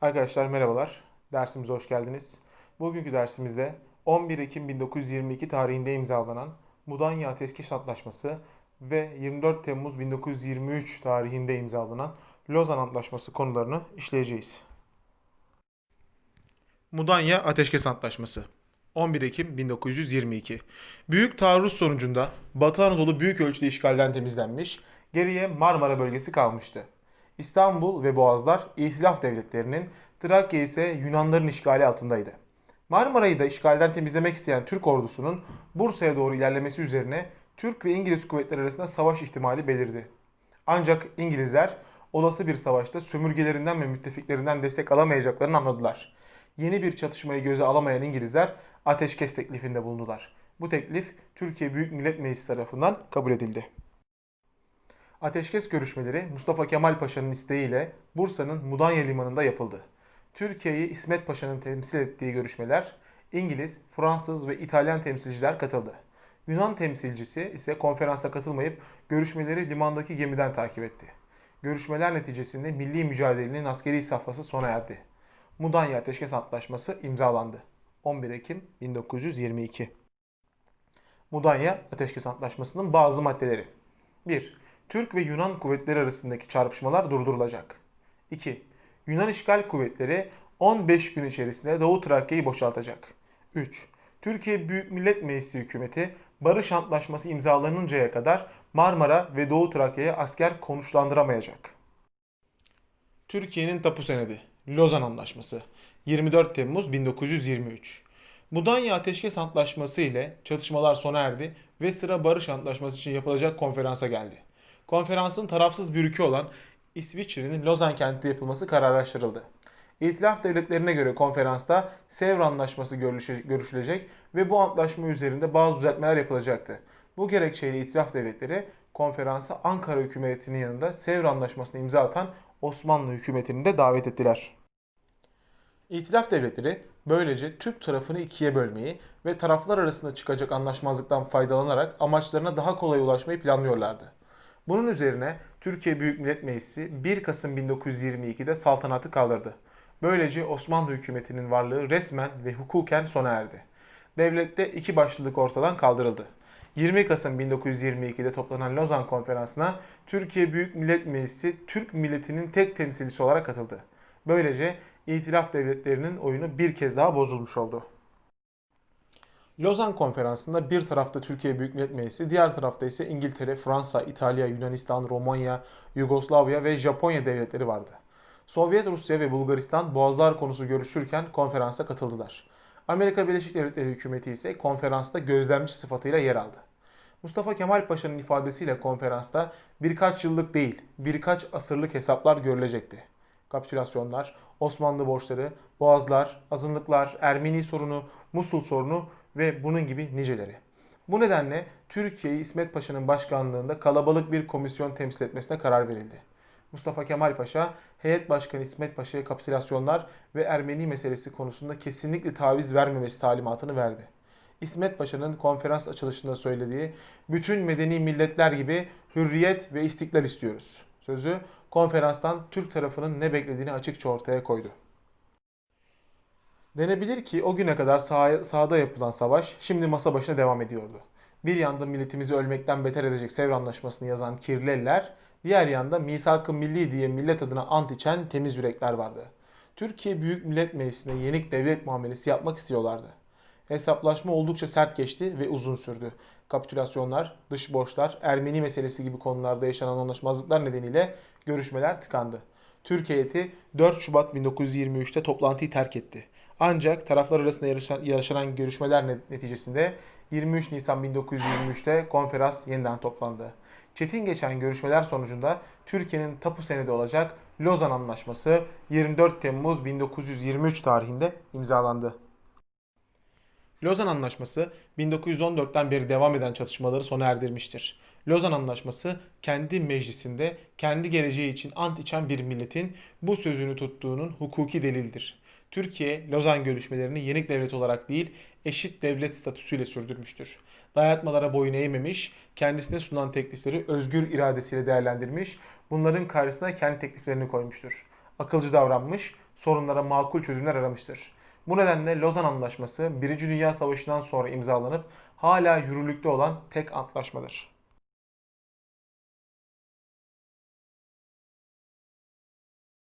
Arkadaşlar merhabalar. Dersimize hoş geldiniz. Bugünkü dersimizde 11 Ekim 1922 tarihinde imzalanan Mudanya Ateşkes Antlaşması ve 24 Temmuz 1923 tarihinde imzalanan Lozan Antlaşması konularını işleyeceğiz. Mudanya Ateşkes Antlaşması 11 Ekim 1922 Büyük taarruz sonucunda Batı Anadolu büyük ölçüde işgalden temizlenmiş, geriye Marmara bölgesi kalmıştı. İstanbul ve Boğazlar İtilaf devletlerinin, Trakya ise Yunanların işgali altındaydı. Marmara'yı da işgalden temizlemek isteyen Türk ordusunun Bursa'ya doğru ilerlemesi üzerine Türk ve İngiliz kuvvetleri arasında savaş ihtimali belirdi. Ancak İngilizler olası bir savaşta sömürgelerinden ve müttefiklerinden destek alamayacaklarını anladılar. Yeni bir çatışmayı göze alamayan İngilizler ateşkes teklifinde bulundular. Bu teklif Türkiye Büyük Millet Meclisi tarafından kabul edildi. Ateşkes görüşmeleri Mustafa Kemal Paşa'nın isteğiyle Bursa'nın Mudanya Limanı'nda yapıldı. Türkiye'yi İsmet Paşa'nın temsil ettiği görüşmeler İngiliz, Fransız ve İtalyan temsilciler katıldı. Yunan temsilcisi ise konferansa katılmayıp görüşmeleri limandaki gemiden takip etti. Görüşmeler neticesinde milli mücadelenin askeri safhası sona erdi. Mudanya Ateşkes Antlaşması imzalandı. 11 Ekim 1922 Mudanya Ateşkes Antlaşması'nın bazı maddeleri 1. Türk ve Yunan kuvvetleri arasındaki çarpışmalar durdurulacak. 2. Yunan işgal kuvvetleri 15 gün içerisinde Doğu Trakya'yı boşaltacak. 3. Türkiye Büyük Millet Meclisi hükümeti barış antlaşması imzalanıncaya kadar Marmara ve Doğu Trakya'ya asker konuşlandıramayacak. Türkiye'nin tapu senedi Lozan Anlaşması 24 Temmuz 1923 Mudanya Ateşkes Antlaşması ile çatışmalar sona erdi ve sıra barış antlaşması için yapılacak konferansa geldi. Konferansın tarafsız bir ülke olan İsviçre'nin Lozan kentinde yapılması kararlaştırıldı. İtilaf devletlerine göre konferansta Sevr Anlaşması görüşülecek ve bu antlaşma üzerinde bazı düzeltmeler yapılacaktı. Bu gerekçeyle İtilaf devletleri konferansa Ankara hükümetinin yanında Sevr Anlaşması'na imza atan Osmanlı hükümetini de davet ettiler. İtilaf devletleri böylece Türk tarafını ikiye bölmeyi ve taraflar arasında çıkacak anlaşmazlıktan faydalanarak amaçlarına daha kolay ulaşmayı planlıyorlardı. Bunun üzerine Türkiye Büyük Millet Meclisi 1 Kasım 1922'de saltanatı kaldırdı. Böylece Osmanlı hükümetinin varlığı resmen ve hukuken sona erdi. Devlette iki başlılık ortadan kaldırıldı. 20 Kasım 1922'de toplanan Lozan Konferansı'na Türkiye Büyük Millet Meclisi Türk milletinin tek temsilcisi olarak katıldı. Böylece İtilaf devletlerinin oyunu bir kez daha bozulmuş oldu. Lozan Konferansı'nda bir tarafta Türkiye Büyük Millet Meclisi, diğer tarafta ise İngiltere, Fransa, İtalya, Yunanistan, Romanya, Yugoslavya ve Japonya devletleri vardı. Sovyet Rusya ve Bulgaristan boğazlar konusu görüşürken konferansa katıldılar. Amerika Birleşik Devletleri hükümeti ise konferansta gözlemci sıfatıyla yer aldı. Mustafa Kemal Paşa'nın ifadesiyle konferansta birkaç yıllık değil, birkaç asırlık hesaplar görülecekti. Kapitülasyonlar, Osmanlı borçları, boğazlar, azınlıklar, Ermeni sorunu, Musul sorunu ve bunun gibi niceleri. Bu nedenle Türkiye'yi İsmet Paşa'nın başkanlığında kalabalık bir komisyon temsil etmesine karar verildi. Mustafa Kemal Paşa, heyet başkanı İsmet Paşa'ya kapitülasyonlar ve Ermeni meselesi konusunda kesinlikle taviz vermemesi talimatını verdi. İsmet Paşa'nın konferans açılışında söylediği bütün medeni milletler gibi hürriyet ve istiklal istiyoruz. Sözü konferanstan Türk tarafının ne beklediğini açıkça ortaya koydu. Denebilir ki o güne kadar sahaya, sahada yapılan savaş şimdi masa başına devam ediyordu. Bir yanda milletimizi ölmekten beter edecek Sevr Anlaşması'nı yazan kirli eller, diğer yanda misak-ı milli diye millet adına ant içen temiz yürekler vardı. Türkiye Büyük Millet Meclisi'ne yenik devlet muamelesi yapmak istiyorlardı. Hesaplaşma oldukça sert geçti ve uzun sürdü. Kapitülasyonlar, dış borçlar, Ermeni meselesi gibi konularda yaşanan anlaşmazlıklar nedeniyle görüşmeler tıkandı. Türk heyeti 4 Şubat 1923'te toplantıyı terk etti. Ancak taraflar arasında yaşanan, görüşmeler net- neticesinde 23 Nisan 1923'te konferans yeniden toplandı. Çetin geçen görüşmeler sonucunda Türkiye'nin tapu senedi olacak Lozan Anlaşması 24 Temmuz 1923 tarihinde imzalandı. Lozan Anlaşması 1914'ten beri devam eden çatışmaları sona erdirmiştir. Lozan Anlaşması kendi meclisinde kendi geleceği için ant içen bir milletin bu sözünü tuttuğunun hukuki delildir. Türkiye Lozan görüşmelerini yenik devlet olarak değil eşit devlet statüsüyle sürdürmüştür. Dayatmalara boyun eğmemiş, kendisine sunulan teklifleri özgür iradesiyle değerlendirmiş, bunların karşısına kendi tekliflerini koymuştur. akılcı davranmış, sorunlara makul çözümler aramıştır. Bu nedenle Lozan Anlaşması 1. Dünya Savaşı'ndan sonra imzalanıp hala yürürlükte olan tek antlaşmadır.